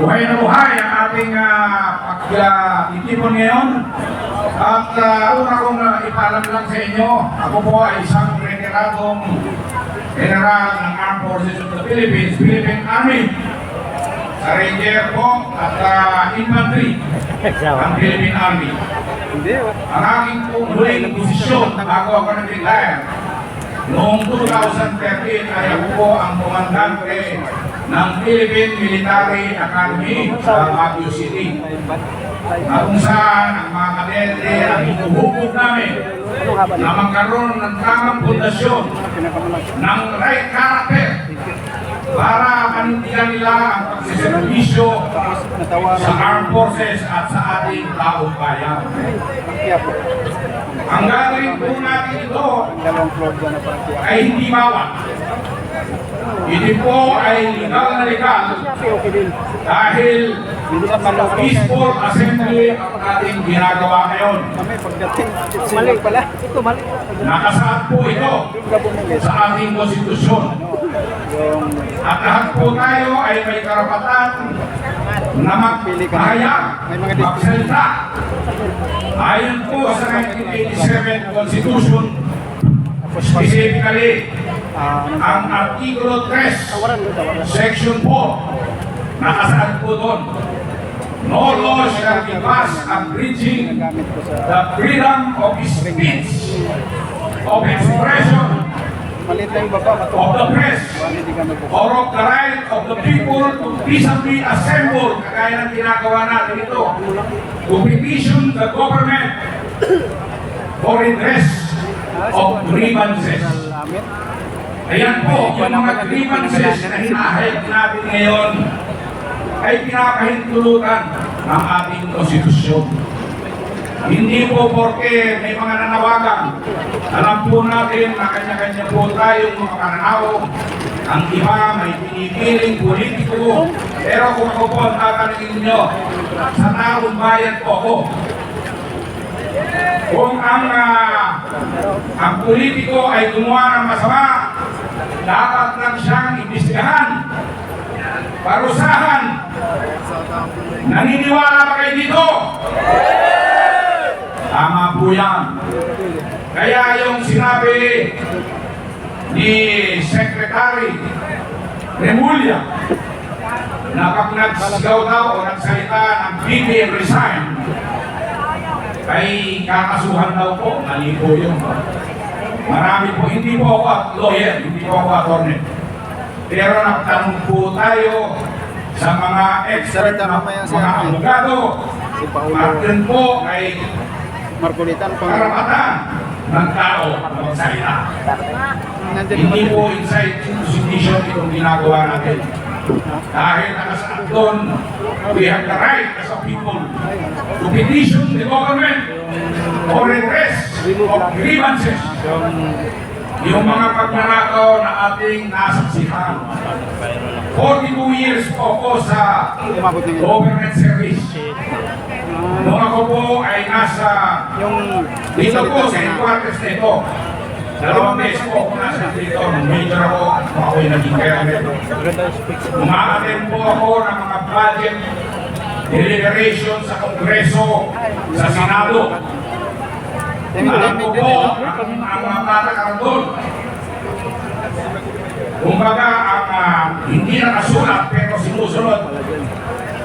Buhay na buhay ang ating uh, pagtitipon ngayon. At uh, una kong uh, ipaalam lang sa inyo, ako po ay isang retiradong general ng Armed Forces of the Philippines, Philippine Army. Sa Ranger po at uh, Infantry ng Philippine Army. Oh. Ang aking pong huling posisyon bago ako nag-retire, noong 2013 ay ako po ang komandante ng Philippine Military Academy sa Baguio City. Na kung saan ang mga kadete ang inuhubog namin na magkaroon ng tamang pundasyon ng right character para panindigan nila ang pagsiservisyo sa armed forces at sa ating taong bayan. Ang gagawin po natin ito ay hindi bawal. Hindi po ay legal na legal dahil peaceful assembly ang ating ginagawa ngayon. Mali pala. Ito mali. Nakasaad po ito sa ating konstitusyon. At lahat po tayo ay may karapatan na magpahayag, magsalita. Ayon po sa 1987 Constitution, specifically, ah, ano ang Artikulo 3, tawaran mo, tawaran. Section 4, nakasaad po doon, No law shall be passed abridging the freedom of speech, of expression, maliit lang yung baba. of the press, or of the right of the people to peaceably assemble, kagaya ng ginagawa natin ito, to petition the government for redress of grievances. Ayan po, yung mga grievances na hinahayag natin ngayon ay pinapahintulutan ng ating konstitusyon. Hindi po porke may mga nanawagan. Alam po natin na kanya-kanya po tayong mga pananaw. Ang iba may pinipiling politiko. Pero kung ako po ang tatanungin ninyo, sa taong bayan po ako. Kung ang ah, ang politiko ay gumawa ng masama, dapat lang siyang imbestigahan, parusahan. Naniniwala ba kayo dito? Tama po yan. Kaya yung sinabi ni Secretary Remulla na pag nagsigaw daw o nagsalita ng BBM resign, ay kakasuhan daw po. Mali po yun. Marami po, hindi po ako at lawyer, hindi po ako attorney. Pero nagtanong po tayo sa mga expert na mga abogado. At yun po ay Markulitan pang karapatan ng tao na magsalita. Hindi po inside constitution itong ginagawa natin. Dahil nakasaad doon, we have the right as a people to petition the government for redress of grievances. Yung mga pagnanakaw na ating nasaksihan. 42 years po ako sa government service. Nung ako po ay nasa Yung dito po sa headquarters nito, dalawang beses po ako nasa dito, nung major ako, nung ako'y naging cabinet. Umaaten po ako ng mga budget deliberation sa Kongreso, sa Senado. Alam ko po ang, mga patakaran doon. Kumbaga, ang ah, hindi nakasulat pero sinusunod.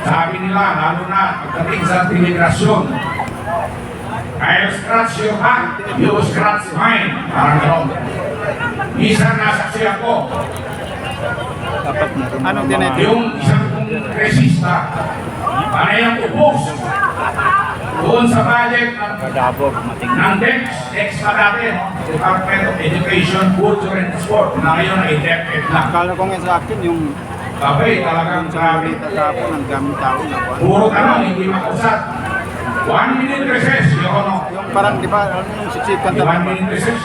Sabi nila, lalo na pagdating sa imigrasyon, I'll scratch your back, you scratch mine. Parang gano'n. Minsan nasaksi ako. Anong tinatin? yung isang kong resista, panayang upos doon sa budget ng, ng DEX, DEX pa dati? Department of Education, Culture and Sport, na ngayon ay DepEd na. Akala ko nga sa akin yung Abay, talagang grabe. kahapon, ang daming tao na ba? Puro tanong, hindi makusat. One minute recess, yung ano? Yung parang, di ba, ano yung siksikan One talaga. minute recess.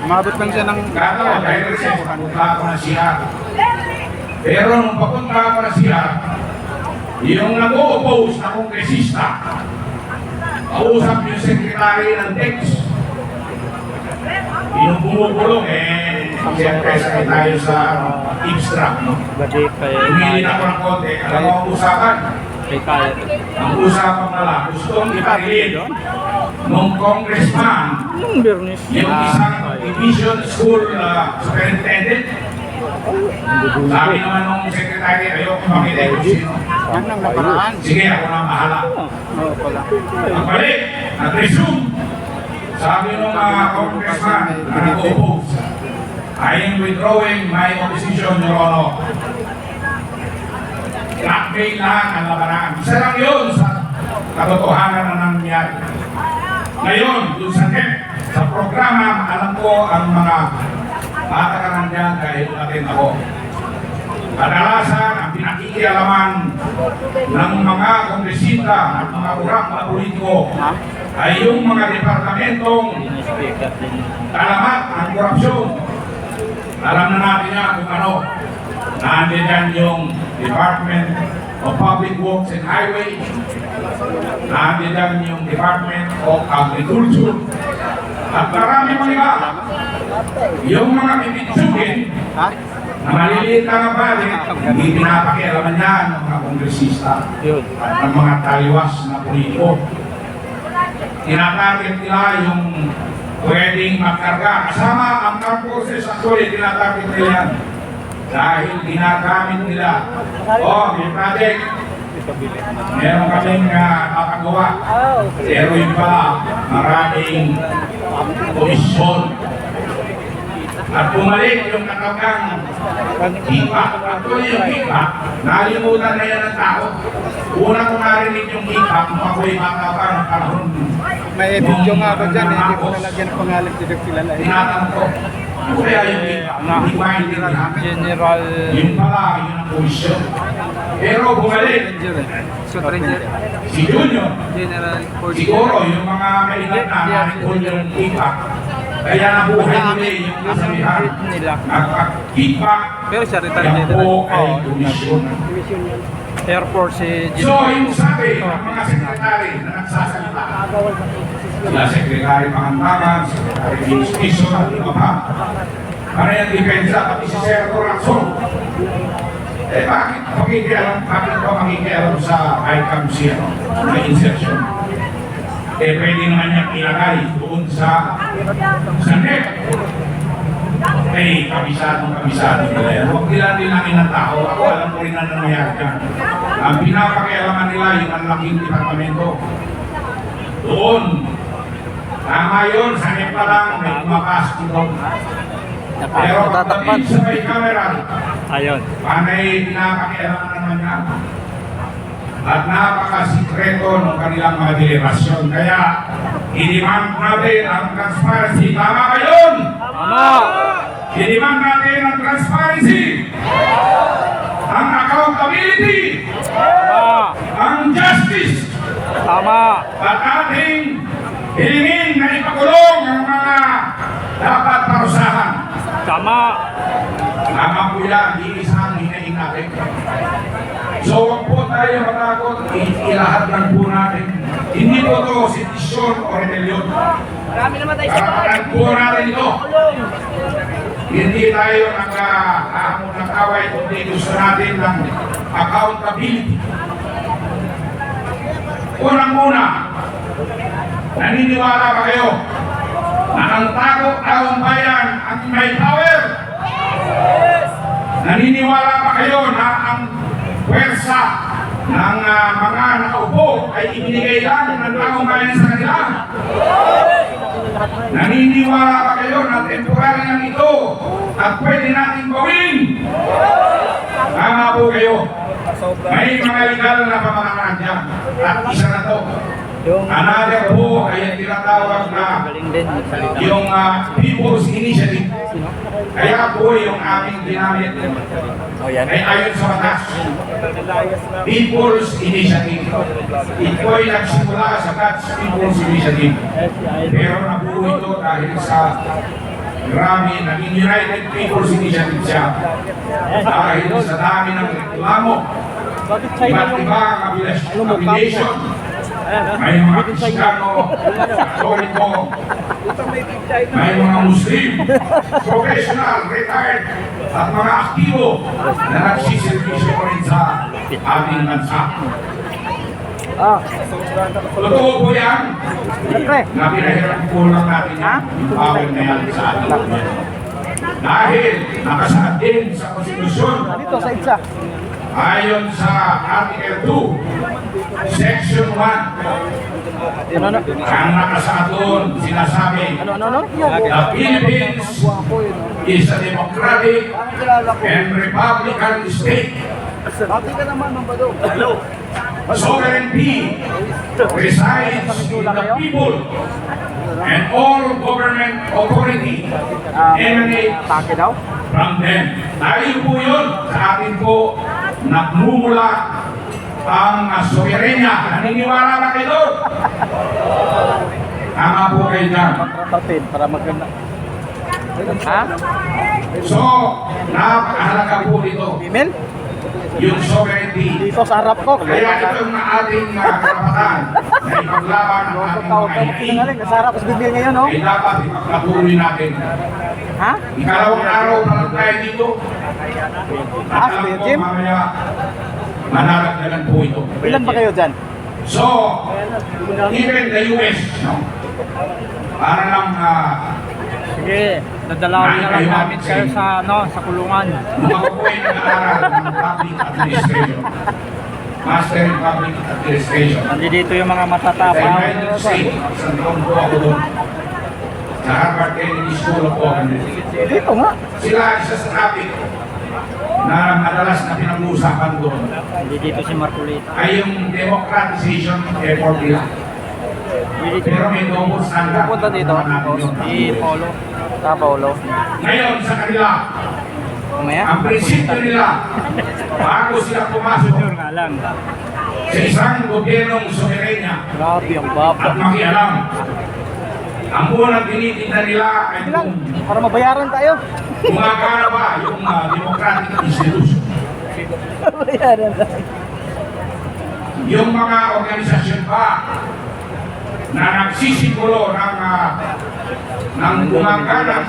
Umabot lang siya ng... Gagawa, dahil recess, papunta ako ng CR. Pero nung papunta ako ng CR, yung nag-o-oppose na kongresista, kausap yung sekretary ng DEX. Yung bumubulong, eh, siyempre sakay tayo sa eavesdrop, no? Badi kay Humili ako ng konti. Alam mo ang usapan? Kay Kaya. Ang usapan pala, gustong iparilin nung congressman Yung Bernis. yung isang division school uh, superintendent. Sabi naman nung secretary, ayoko makita kung sino. Yan ang nakaraan. Sige, ako na bahala. Oo pala. Pagbalik, nag-resume. Sabi nung mga congressman na nag-oppose, I am withdrawing my opposition, Your Honor. Blackmail lang ang labanan. Isa lang yun sa katotohanan na nangyari. Ngayon, dun sa NEP, sa programa, alam ko ang mga patakaran dyan dahil natin ako. Kadalasan ang pinakikialaman ng mga kongresista at mga urak na politiko ay yung mga departamentong talamat ang korupsyon. Alam na natin yan kung ano. Nandiyan dyan yung Department of Public Works and Highway. Nandiyan dyan yung Department of Agriculture. At marami mga iba. Yung mga pipitsugin Ha? na maliliit na nga balik, hindi pinapakialaman yan ng mga kongresista at ng mga taliwas na politiko. Tinatarget nila yung pwedeng magkarga. Kasama ang forces actually tinatarget nila yan. Dahil ginagamit nila. Oh, may project. Meron kaming uh, kakagawa. Pero yung pala, maraming komisyon. At bumalik yung katagang kickback. Actually yung kickback, nalimutan na yan ng tao. Una ko narinig yung kickback, nung ako'y bata pa panahon. May video nga ako dyan eh. Hindi ko nalagyan ng pangalan. Hindi ko kilala eh. Tinatanong ko, maintindihan. General Yun pala, yun ang komisyon. Pero bumalik, Ranger eh. Ranger. si Junior, General siguro yung mga edad na narin yung kickback. Kaya nabuhay nila yung kasabihan. nila. Nagka-kickback, Pero siya retired yan general. po ay komisyon. Air Force si So, General. yung sabi ng mga sekretary na nagsasalita, sila Sekretary Pangantaman, Sekretary Justice, at iba pa, para yung depensa, pati si Senator Lacson. Eh, bakit pakikialam, bakit ba makikialam sa ICAM siya, na insertion? Eh, pwede naman niyang ilagay doon sa sa NEP. Eh, kabisadong kabisado nila yan. Huwag nila nilangin ng tao. Ako alam ko rin na nangyayari dyan. Ang pinapakialaman nila yung ang laking departamento. Doon. Tama yun, sa NEP pa lang, may kumapasok doon. Pero pagdating sa may camera, Ayun. panay pinapakialaman naman yan. At napakasikreto ng kanilang mga deliberasyon. Kaya, i-demand natin ang transparency. Tama? Tama! I-demand natin ang transparency. Ang accountability. Tama! Ang justice. Tama! At ating hilingin na ipakulong ang mga dapat parusahan. Tama! Tama po yan, iisang hinahin natin. So huwag po tayo matakot, ilahat lang po natin. Hindi po ito sitisyon o rebellion. Karapatan po natin ito. Hindi tayo nagkahamon ng away, kundi gusto natin ng accountability. Unang-una, naniniwala ba kayo na ang tago taong bayan ang may power? Naniniwala ba kayo na ang pwersa ng ah, mga nakaupo ay ibinigay lang ng taong bayan sa kanila? Naniniwala ba kayo na temporary lang ito at pwede natin gawin? Tama po kayo. May mga legal na pamamaraan dyan. At isa na to. Yung Another po ay ang tinatawag na yung ah, People's Initiative. Kaya po yung aming ginamit O yan. ay ayon sa batas. People's Initiative. Ito ay nagsimula sa Dutch People's Initiative. Pero nabuo ito dahil sa Grabe, naging United People's Initiative siya. Dahil sa dami ng reklamo, iba't iba ang affiliation may mga Kristiyano, Katoliko, may mga Muslim, professional, retired, at mga aktibo na nagsiservisyo pa rin sa ating bansa. Ah, Totoo po yan? Na pinahirap po lang natin yung power na yan sa ating Dahil nakasaad din sa konstitusyon. Dito sa ITSA. Ayon sa Article 2, Section 1, Ano, ano? ang nakasaad doon sinasabi Ano, ano, ano? The Philippines is a democratic and republican state. Sovereignty resides in the people and all government authority emanates Take daw? from them. Dahil po yun, sa atin po, nagmumula ang uh, soberenya. Naniniwala ba kayo doon? Tama po kayo. Tatin para maganda. Ha? So, napakahalaga po dito, Email? yung sovereignty. Dito sa harap ko. Kaya ito ang ating uh, karapatan na ipaglaban ang ating mga pinangaling. Nasa harap sa bibig ngayon, no? Ay dapat ipagpatuloy natin. Ha? Ikalawang araw pa lang tayo dito. Ah, alam Kuya ko Jim? mamaya manaragdagan po ito. Ilan ba kayo dyan? So, even the US, no? Para lang uh, Sige, dadalawin na lang namin kayo sa ano, sa kulungan. mga po ay nag-aaral ng public administration. Master in Public Administration. Nandito yung mga Sa matatapang. United States, isang taon po ako doon. Sa Harvard Kennedy School of Government. Dito nga. Sila isa sa topic na madalas na pinag-uusapan doon Nandito si Marcolita. ay yung democratization effort nila. Pero may double standard. Pupunta dito. Si Polo. Sa Paulo. Ngayon sa kanila, Mamaya? ang prinsipyo nila, bago sila pumasok sa isang gobyernong soberenya Grabe ang at baba. makialam, ang unang tinitingnan nila ay Ilan? kung Para mabayaran tayo. gumagana ba yung uh, democratic institution. Mabayaran tayo. Yung mga organisasyon pa na nagsisigulo ng, uh, ng gumagana